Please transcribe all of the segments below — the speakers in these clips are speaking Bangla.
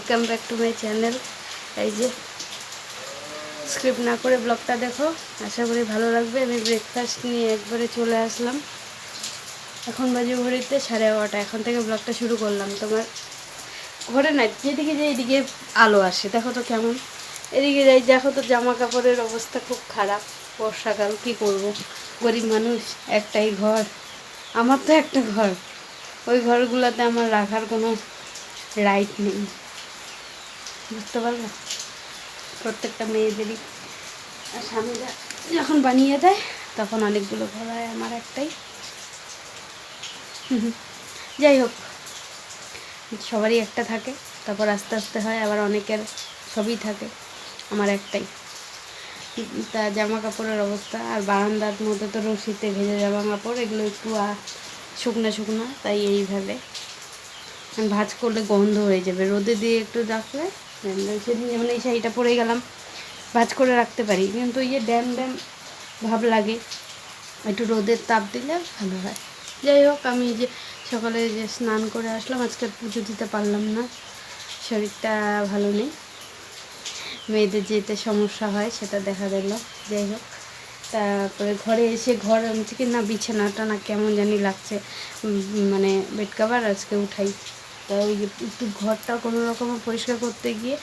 Welcome back to my channel এই যে স্ক্রিপ্ট না করে ব্লগটা দেখো। আশা করি ভালো লাগবে। আমি ব্রেকফাস্ট নিয়ে একবারে চলে আসলাম। এখন বাজে ঘড়িতে সাড়ে এগারোটা। এখন থেকে ব্লগটা শুরু করলাম। তোমার ঘরে না, যেদিকে যে এদিকে আলো আসে। দেখো তো কেমন। এদিকে যাই, দেখো তো জামা কাপড়ের অবস্থা খুব খারাপ। বর্ষাকাল, কি করব? গরিব মানুষ, একটাই ঘর। আমার তো একটা ঘর। ওই ঘরগুলোতে আমার রাখার কোনো রাইট নেই। বুঝতে পারবে প্রত্যেকটা মেয়েদেরই। আর স্বামীরা যখন বানিয়ে দেয়, তখন অনেকগুলো ঘর হয় আমার একটাই। যাই হোক, সবারই একটা থাকে। তারপর আস্তে আস্তে হয়, আবার অনেকের সবই থাকে। আমার একটাই। তা জামা কাপড়ের অবস্থা, আর বারান্দার মধ্যে তো রশিতে ভেজে জামা কাপড় এগুলো একটু শুকনো শুকনো, তাই এইভাবে। ভাজ করলে গন্ধ হয়ে যাবে। রোদে দিয়ে একটু রাখলে সেদিন যেমন এই শাড়িটা পরে গেলাম, ভাজ করে রাখতে পারি। কিন্তু ইয়ে ড্যাম ড্যাম ভাব লাগে, একটু রোদের তাপ দিলে ভালো হয়। যাই হোক, আমি যে সকালে যে স্নান করে আসলাম, আজকে পুজো দিতে পারলাম না, শরীরটা ভালো নেই। মেয়েদের যেতে সমস্যা হয়, সেটা দেখা দিল। যাই হোক, তারপরে ঘরে এসে ঘর থেকে না, বিছানাটা না কেমন জানি লাগছে মানে বেড কাভার আজকে উঠাই। তা ওই একটু ঘরটা কোনো রকমে পরিষ্কার করতে গিয়ে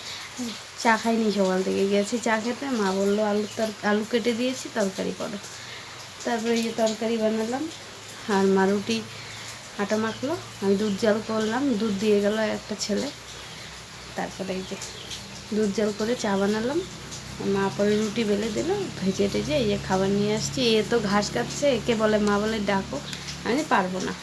চা খাইনি সকাল থেকে। গেছি চা খেতে, মা বলল, আলু তর, আলু কেটে দিয়েছি, তরকারি করো। তারপরে এই যে তরকারি বানালাম, আর মা রুটি, আটা মাখলো, আমি দুধ জাল করলাম, দুধ দিয়ে গেল একটা ছেলে। তারপরে এই যে দুধ জাল করে চা বানালাম, মা পরে রুটি বেলে দিল, ভেজে টেজে এই যে খাবার নিয়ে আসছি। এ তো ঘাস কাটছে, একে বলে, মা বলে, ডাকো, আমি পারব না।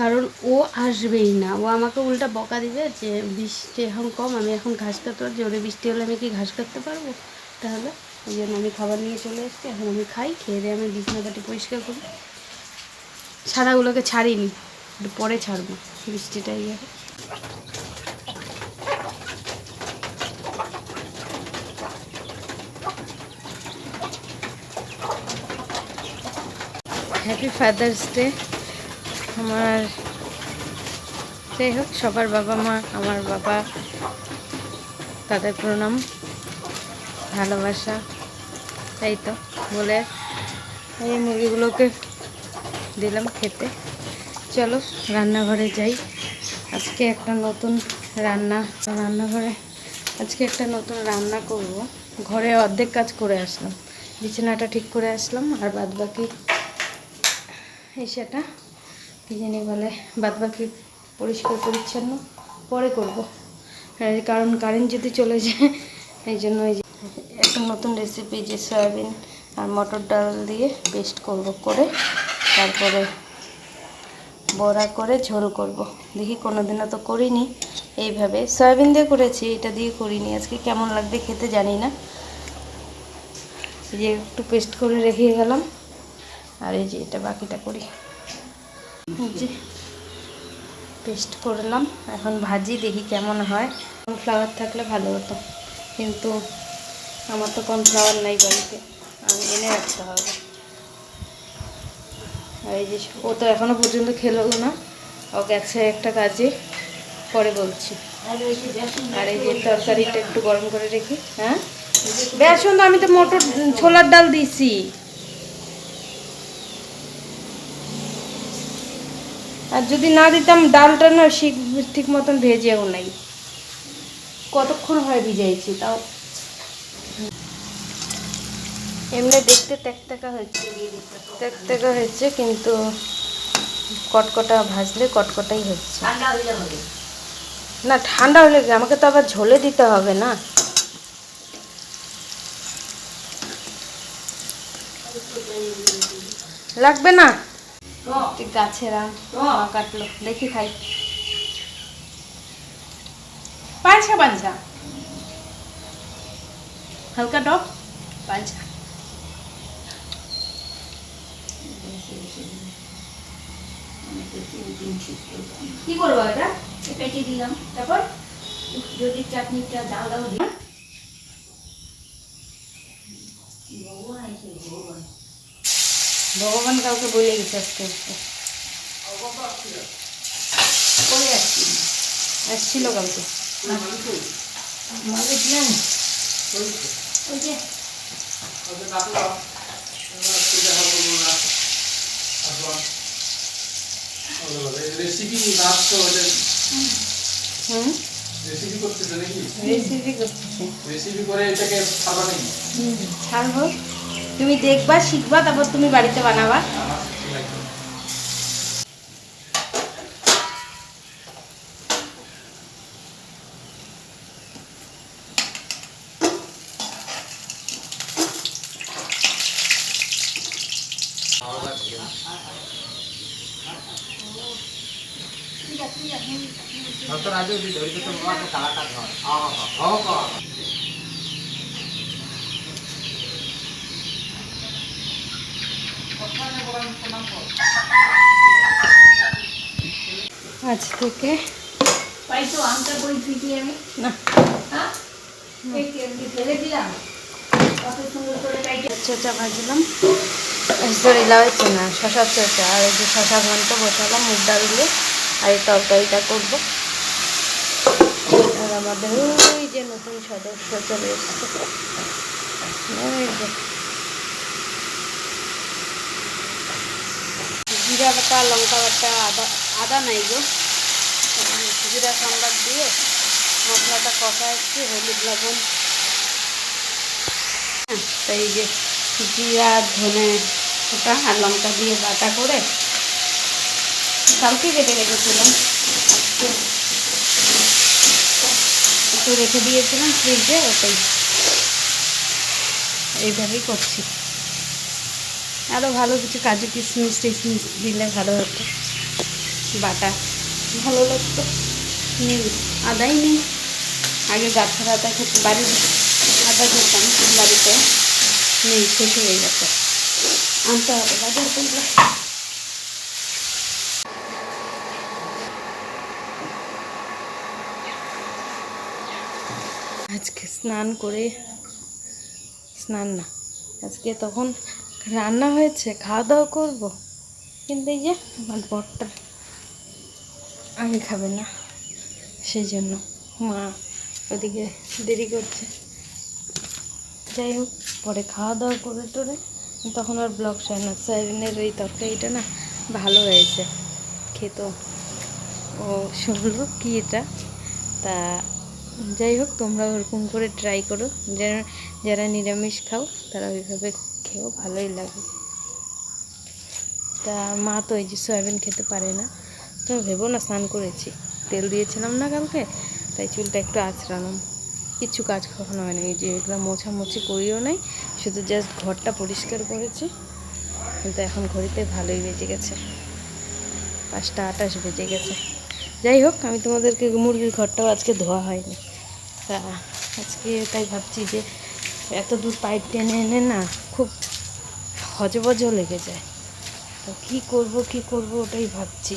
কারণ ও আসবেই না। ও আমাকে উল্টা বকা দিবে যে, বৃষ্টি এখন কম, আমি এখন ঘাস কাটতে পারছি, জোরে বৃষ্টি হলে আমি কি ঘাস কাটতে পারব? তাহলে ওই জন্য আমি খাবার নিয়ে চলে এসেছি, এখন আমি খাই, খেয়ে দিয়ে আমি বিছনা বাটি পরিষ্কার করি। ছাড়াগুলোকে ছাড়িনি, একটু পরে ছাড়বো, বৃষ্টিটা ইয়ে হ্যাপি ফাদার্স ডে আমার যাই হোক, সবার বাবা মা, আমার বাবা, তাদের প্রণাম, ভালোবাসা, তাই তো বলে এই মুরগিগুলোকে দিলাম খেতে। চলো, রান্নাঘরে যাই। আজকে একটা নতুন রান্না, রান্নাঘরে আজকে একটা নতুন রান্না করব। ঘরে অর্ধেক কাজ করে আসলাম। বিছানাটা ঠিক করে আসলাম, আর বাদ বাকি এই সেটা কী জানি বলে বাদ বাকি পরিষ্কার পরিচ্ছন্ন পরে করব। আর কারণ কারেন্ট যদি চলে যায়, এই জন্য যে একটা নতুন রেসিপি যে সয়াবিন আর মটর ডাল দিয়ে পেস্ট করব করে, তারপরে বড়া করে ঝোল করব। দেখি কোনোদিনও তো করিনি। এইভাবে সয়াবিন দিয়ে করেছি, এটা দিয়ে করিনি। আজকে কেমন লাগবে খেতে জানি না। যে একটু পেস্ট করে রেখে গেলাম। আর এই যে এটা বাকিটা করি। যে পেস্ট করলাম। এখন ভাজি, দেখি কেমন হয়। কর্নফ্লাওয়ার থাকলে ভালো হতো। কিন্তু আমার তো কর্নফ্লাওয়ার নাই বাড়িতে। আমি এনে রাখতে হবে। এই যে ও তো এখনও পর্যন্ত খেলো না। ও গেছে একটা কাজে পরে বলছি। আর এই যে তরকারিটা একটু গরম করে রেখি হ্যাঁ? বেসন আমি তো মটর, ছোলার ডাল দিছি আর যদি না দিতাম ডালটা না ঠিক ঠিক মতন ভেজেও নাই। কতক্ষণ হয় ভিজাইছি তাও? এমনি দেখতে তেকতেকা হয়েছে। তেকতেকা হয়েছে কিন্তু কটকটা ভাজলে কটকটাই হচ্ছে। না ঠান্ডা হলে আমাকে তো আবার ঝোলে দিতে হবে না? লাগবে না? গাছের মা কাটলো। দেখি খাই। হালকা কি করব এটা? কেটে দিলাম। তারপর? যদি চাটনিটা দাও দাও দিই। ভগবান কাউকে বলে গেছে আজকে আজকে করে আসছি মালিক নেন ওই যে। রেসিপি ভাবছ ওদের হুম? রেসিপি করতেছে নাকি? রেসিপি করতেছি। রেসিপি করে এটাকে নাকি ছাড়বো। তুমি দেখবা শিখবা তারপর তুমি বাড়িতে বানাবা। আমার লাগবে আজ থেকে পাই তো আমটা কই ফিটি আমি? না। হ্যাঁ? এই কেমনি ফেলে দিলাম? কত সুন্দর করে কাইটে চোচা ভাজলাম। সরি লাউ না শশার চোচা আর এই যে শশা ঘন্ট বসালাম মুগ ডাল দিয়ে আর এই তরকারিটা করব। আর আমাদের ওই যে নতুন সদস্য চলে এসছে ওই যে জিরা বাটা লঙ্কা বাটা আদা আদা নাই গো। জিরা সাম্বার দিয়ে মশলাটা কষা একটু হলুদ লবণ। হ্যাঁ, এই যে জিরা ধনে ওটা আর লঙ্কা দিয়ে বাটা করে কালকে কেটে রেখেছিলাম। একটু রেখে দিয়েছিলাম ফ্রিজে ওটাই। এইভাবেই করছি। আরও ভালো কিছু কাজু কিশমিশ টিশমিশ দিলে ভালো হতো। বাটা ভালো লাগতো। নেই, আদাই নেই। আগে গাছের আদা খেতে বাড়ির আদা খেতাম বাড়িতে নেই, শেষ হয়ে গেছে। আনতে হবে, বাজার করলে আজকে স্নান করে, স্নান না, আজকে তখন রান্না হয়েছে খাওয়া দাওয়া করব। কিন্তু এই যে আমার বরটা আগে খাবে না, সেই জন্য মা ওদিকে দেরি করছে। যাই হোক, পরে খাওয়া দাওয়া করে টোরে তখন আর ব্লক হয় না। সয়াবিনের ওই তরকারিটা না ভালো হয়েছে। খেত। ও শুনলো কি এটা? তা যাই হোক, তোমরা ওরকম করে ট্রাই করো। যারা যারা নিরামিষ খাও, তারা ওইভাবে খেও ভালোই লাগে। তা মা তো ওই যে সয়াবিন খেতে পারে না। তো ভেবো না, স্নান করেছি। তেল দিয়েছিলাম না কালকে, তাই চুলটা একটু আঁচড়ালাম। কিচ্ছু কাজ কখনো হয়নি এই যে এগুলো মোছামুছি করিও নাই, শুধু জাস্ট ঘরটা পরিষ্কার করেছি। কিন্তু এখন ঘড়িতে ভালোই বেজে গেছে। পাঁচটা আটাশ বেজে গেছে। যাই হোক, আমি তোমাদেরকে মুরগির ঘরটাও আজকে ধোয়া হয়নি। তা আজকে তাই ভাবছি যে এত দূর পাইপ টেনে এনে না খুব হজবজ লেগে যায়। তো কী করব, কি করব ওটাই ভাবছি।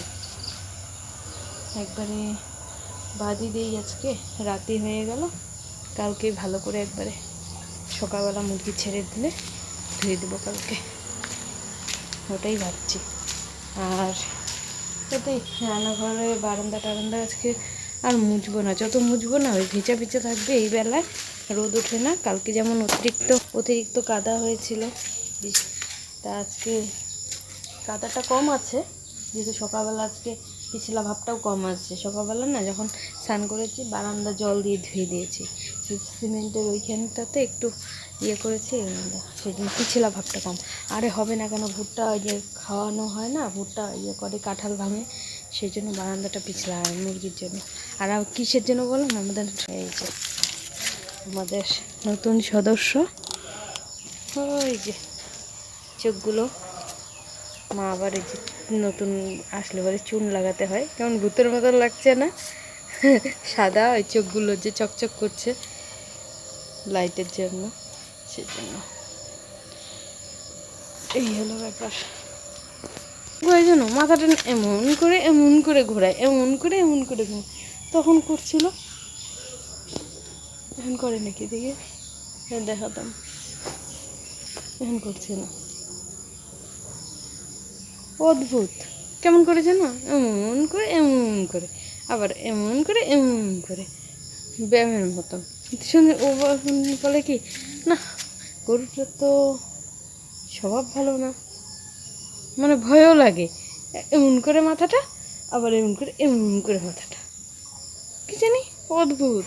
একবারে বাদি দিই আজকে রাতে হয়ে গেল। কালকে ভালো করে একবারে সকালবেলা মুরগি ছেড়ে দিলে ধুয়ে দেবো কালকে। ওটাই ভাবছি। আর ওটাই রান্নাঘরে বারান্দা টারান্দা আজকে আর মুছবো না। যত মুছবো না, ওই ভেজা ভেজা থাকবে এই বেলায়। রোদ ওঠে না। কালকে যেমন অতিরিক্ত অতিরিক্ত কাদা হয়েছিল। তা আজকে কাদাটা কম আছে। যেহেতু সকালবেলা আজকে পিছলা ভাবটাও কম আছে। সকালবেলা না, যখন স্নান করেছি, বারান্দা জল দিয়ে ধুয়ে দিয়েছি। সিমেন্টের ওইখানটাতে একটু ইয়ে করেছি সেই জন্য পিছলা ভাবটা কম। আরে হবে না কেন, ভুট্টা ওই যে খাওয়ানো হয় না, ভুট্টা ইয়ে করে কাঁঠাল ভাঙে সেই জন্য বারান্দাটা পিছলা হয় মুরগির জন্য। আর কিসের জন্য বলো না, আমাদের এই যে আমাদের নতুন সদস্য। ওই যে চোখগুলো, মা আবার এই যে নতুন আসলে পরে চুন লাগাতে হয়। কেমন ভূতের মতো লাগছে না? সাদা ওই চোখগুলো যে চকচক করছে। লাইটের জন্য। সেজন্য। এই হলো ব্যাপার। ওই জন্য মাথাটা এমন করে এমন করে ঘোরায়, এমন করে এমন করে ঘোরায়। তখন করছিল। এখন করে নাকি দেখে। দেখাতাম। এখন করছে না। অদ্ভুত। কেমন করে যেন এমন করে এমন করে। আবার এমন করে এমন করে। ব্যায়ামের মতন শুনে ও বল- কি, না, গরুটা তো স্বভাব ভালো না। মানে ভয়ও লাগে। এমন করে মাথাটা, আবার এমন করে এমন করে মাথাটা। কি জানি, অদ্ভুত।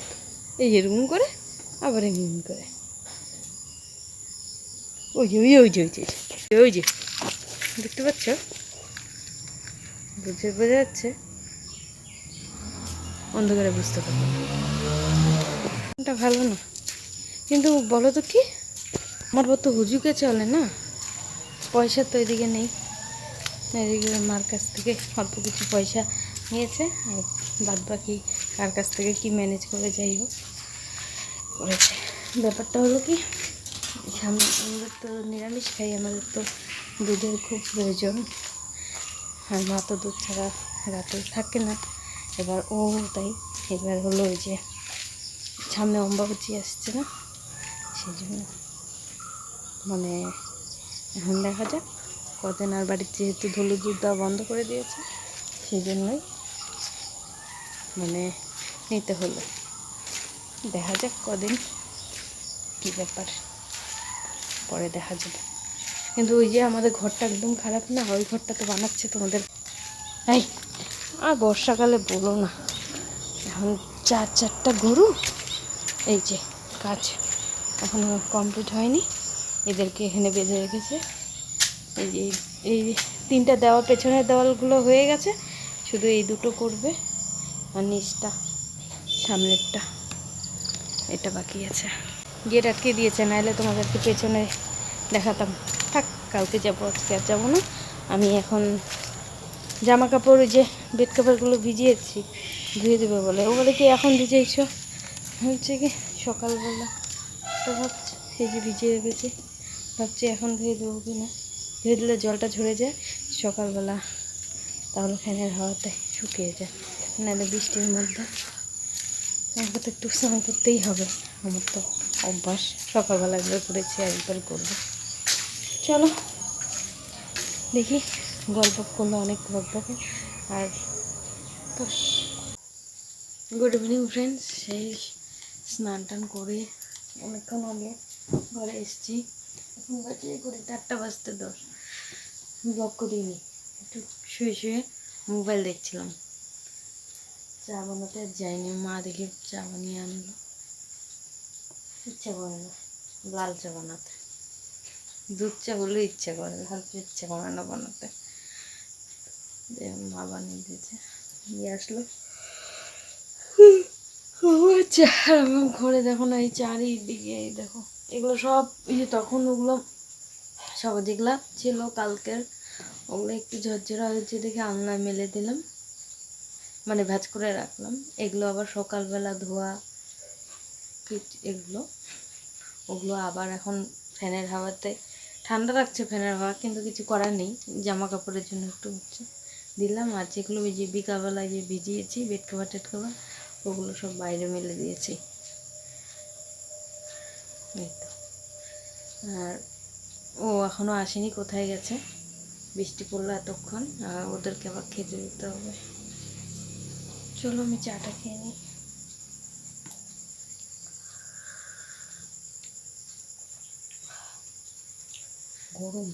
এই এরকম করে, আবার এমন করে। ওই যে ওই যে ওই যে ওই যে দেখতে পাচ্ছ? বুঝে, বোঝা যাচ্ছে। অন্ধকারে বুঝতে পারব। এটা ভালো না। কিন্তু বলো তো কি? আমার তো হুজুকে চলে না। পয়সা তো এদিকে নেই। এদিকে মার কাছ থেকে অল্প কিছু পয়সা নিয়েছে। আর বাদ বাকি কার কাছ থেকে কি ম্যানেজ করে যাই হোক, করেছে। ব্যাপারটা হলো কি আমাদের তো নিরামিষ খাই, আমাদের তো দুধের খুব প্রয়োজন। আর মা তো দুধ ছাড়া রাতে থাকে না। এবার ও তাই, এবার হলো ওই যে সামনে অম্বাবচি আসছে না? সেই জন্য। মানে এখন দেখা যাক কদিন আর বাড়ির যেহেতু ধুলো দুধ দেওয়া বন্ধ করে দিয়েছে, সেই জন্যই মানে নিতে হলো। দেখা যাক কদিন কী ব্যাপার, পরে দেখা যাবে। কিন্তু ওই যে আমাদের ঘরটা একদম খারাপ না, ওই ঘরটা তো বানাচ্ছে তোমাদের। আর বর্ষাকালে বলো না, এখন চার চারটা গরু এই যে, কাজ এখনও কমপ্লিট হয়নি। এদেরকে এখানে বেঁধে রেখেছে। এই যে, এই- তিনটা দেওয়াল, পেছনের দেওয়ালগুলো হয়ে গেছে। শুধু এই দুটো করবে আর নিচটা, সামনেরটা। এটা বাকি আছে। গেট আটকে দিয়েছে, নাহলে তোমাদেরকে পেছনে দেখাতাম। থাক, কালকে যাব, আজকে আর যাব না। আমি এখন জামা কাপড় ওই যে বেড কাপড়গুলো ভিজিয়েছি, ধুয়ে দেবে বলে। ও বলে কি এখন ভিজেইছো? হচ্ছে কি সকালবেলা। তো ভাবছি, এই যে ভিজিয়ে রেখেছি। ভাবছি এখন ধুয়ে দেবো কি না। ধুয়ে দিলে জলটা ঝরে যায়, সকালবেলা তাহলে ফ্যানের হাওয়াতে শুকিয়ে যায়। নাহলে বৃষ্টির মধ্যে আমাকে তো একটু স্নান করতেই হবে। আমার তো অভ্যাস, সকালবেলা একবার করেছি একবার করব। চলো, দেখি গল্প করলে অনেক গল্প। আর গুড ইভিনিং ফ্রেন্ডস সেই স্নান টান করে অনেকক্ষণ হলো ঘরে এসেছি। এখন বাজে করে চারটা বাজতে দশ। ব্লগ করিনি, একটু শুয়ে শুয়ে মোবাইল দেখছিলাম। চা বানাতে আর যাইনি, মা দেখে চা বানিয়ে আনলো। ইচ্ছা করে না, লাল চা বানাতে। দুধ চা হলেও ইচ্ছা করে লাল চা ইচ্ছা করে না বানাতে। মা বানিয়ে দিয়েছে, নিয়ে আসলো। ঘরে দেখো না, এই চারিদিকে, এই দেখো। এগুলো সব, এই যে তখন ওগুলো সব যেগুলা ছিল কালকের, ওগুলো একটু ঝরঝরা হয়েছে দেখে আলনায় মেলে দিলাম। মানে ভাজ করে রাখলাম। এগুলো আবার সকালবেলা ধোয়া এগুলো। ওগুলো আবার এখন ফ্যানের হাওয়াতে, ঠান্ডা লাগছে ফ্যানের হাওয়া, কিন্তু কিছু করার নেই। জামা কাপড়ের জন্য একটু হচ্ছে দিলাম। আর যেগুলো ওই যে বিকালবেলায় যে ভিজিয়েছি, বেড কভার কভার ওগুলো সব বাইরে মেলে দিয়েছি। আর ও এখনও আসেনি, কোথায় গেছে? বৃষ্টি পড়ল এতক্ষণ, আর ওদেরকে আবার খেতে দিতে হবে। চলো আমি চাটা খেয়ে নিই। গরম।